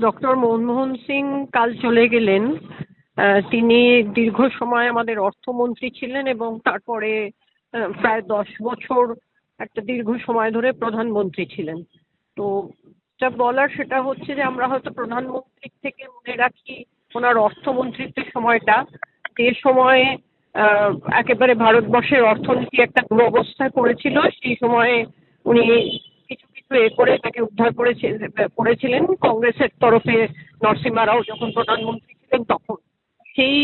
Doctor Manmohan Singh কাল চলে গেলেন। তিনি দীর্ঘ সময় আমাদের অর্থমন্ত্রী ছিলেন এবং তারপরে প্রায় দশ বছর একটা দীর্ঘ সময় ধরে প্রধানমন্ত্রী ছিলেন। তো যা বলার সেটা হচ্ছে যে, আমরা হয়তো প্রধানমন্ত্রীর থেকে মনে রাখি ওনার অর্থমন্ত্রীত্বের সময়টা। যে সময়ে একেবারে ভারতবর্ষের অর্থনীতি একটা দুরবস্থায় পড়েছিল সেই সময়ে উনি এ করে তাকে উদ্ধার করেছে, করেছিলেন কংগ্রেসের তরফে নরসিমা রাও যখন প্রধানমন্ত্রী ছিলেন তখন। সেই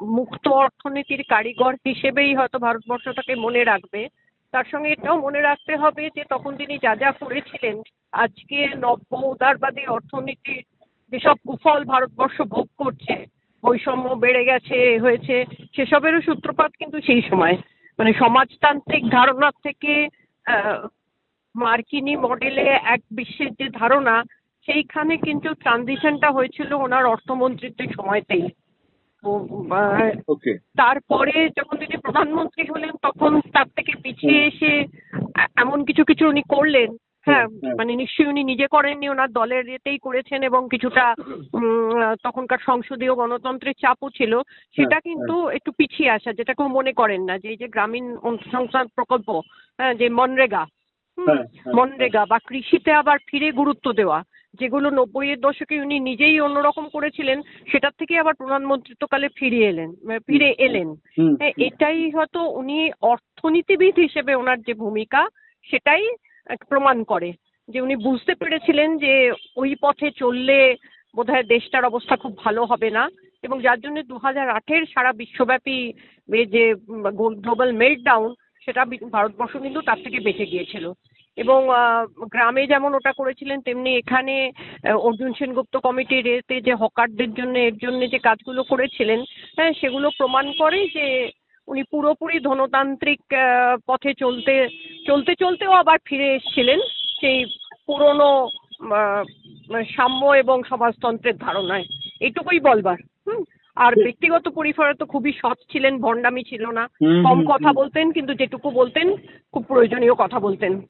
মুক্ত অর্থনীতির কারিগর হিসেবেই হয়তো ভারতবর্ষ তাকে মনে রাখবে। তার সঙ্গে এটাও মনে রাখতে হবে যে তখন তিনি যা যা করেছিলেন, আজকে নব্য উদারবাদী অর্থনীতির যেসব কুফল ভারতবর্ষ ভোগ করছে, বৈষম্য বেড়ে গেছে, হয়েছে, সেসবেরও সূত্রপাত কিন্তু সেই সময়। মানে সমাজতান্ত্রিক ধারণার থেকে মার্কিনী মডেলে এক বিশ্বের যে ধারণা সেইখানে কিন্তু ট্রানজিশনটা হয়েছিল ওনার অর্থমন্ত্রীত্বের সময়তেই। তারপরে যখন তিনি প্রধানমন্ত্রী হলেন তখন তার থেকে পিছিয়ে এসে এমন কিছু কিছু উনি করলেন। হ্যাঁ। মানে নিশ্চয়ই উনি নিজে করেননি ওনার দলের ইয়েতেই করেছেন এবং কিছুটা উম, তখনকার সংসদীয় গণতন্ত্রের চাপও ছিল। সেটা হ্যাঁ, কিন্তু একটু পিছিয়ে আসা যেটা কেউ মনে করেন না যে এই যে গ্রামীণ সংস্থান প্রকল্প হ্যাঁ যে মনরেগা হ্যাঁ, হ্যাঁ, মনরেগা বা কৃষিতে আবার ফিরে গুরুত্ব দেওয়া যেগুলো নব্বইয়ের দশকে উনি নিজেই অন্যরকম করেছিলেন সেটার থেকে আবার প্রধানমন্ত্রিত্বকালে ফিরে এলেন আহ, ফিরে এলেন। হ্যাঁ, এটাই হয়তো উনি অর্থনীতিবিদ হিসেবে ওনার যে ভূমিকা সেটাই প্রমাণ করে যে উনি বুঝতে পেরেছিলেন যে ওই পথে চললে বোধহয় দেশটার অবস্থা খুব ভালো হবে না এবং যার জন্য দু হাজার আটের সারা বিশ্বব্যাপী যে গ্লোবাল মেল্টডাউন সেটা ভারতবর্ষ কিন্তু তার থেকে বেঁচে গিয়েছিল। এবং গ্রামে যেমন ওটা করেছিলেন তেমনি এখানে অর্জুন সেনগুপ্ত কমিটির এতে যে হকারদের জন্য এর জন্য যে কাজগুলো করেছিলেন হ্যাঁ সেগুলো প্রমাণ করে যে উনি পুরোপুরি ধনতান্ত্রিক পথে চলতে চলতে চলতেও আবার ফিরে এসেছিলেন সেই পুরনো সাম্য এবং সমাজতন্ত্রের ধারণায়। এটুকুই বলবার হুম? আর ব্যক্তিগত পরিসরে তো খুবই সৎ ছিলেন ভণ্ডামি ছিল না। কম কথা বলতেন কিন্তু যেটুকু বলতেন খুব প্রয়োজনীয় কথা বলতেন।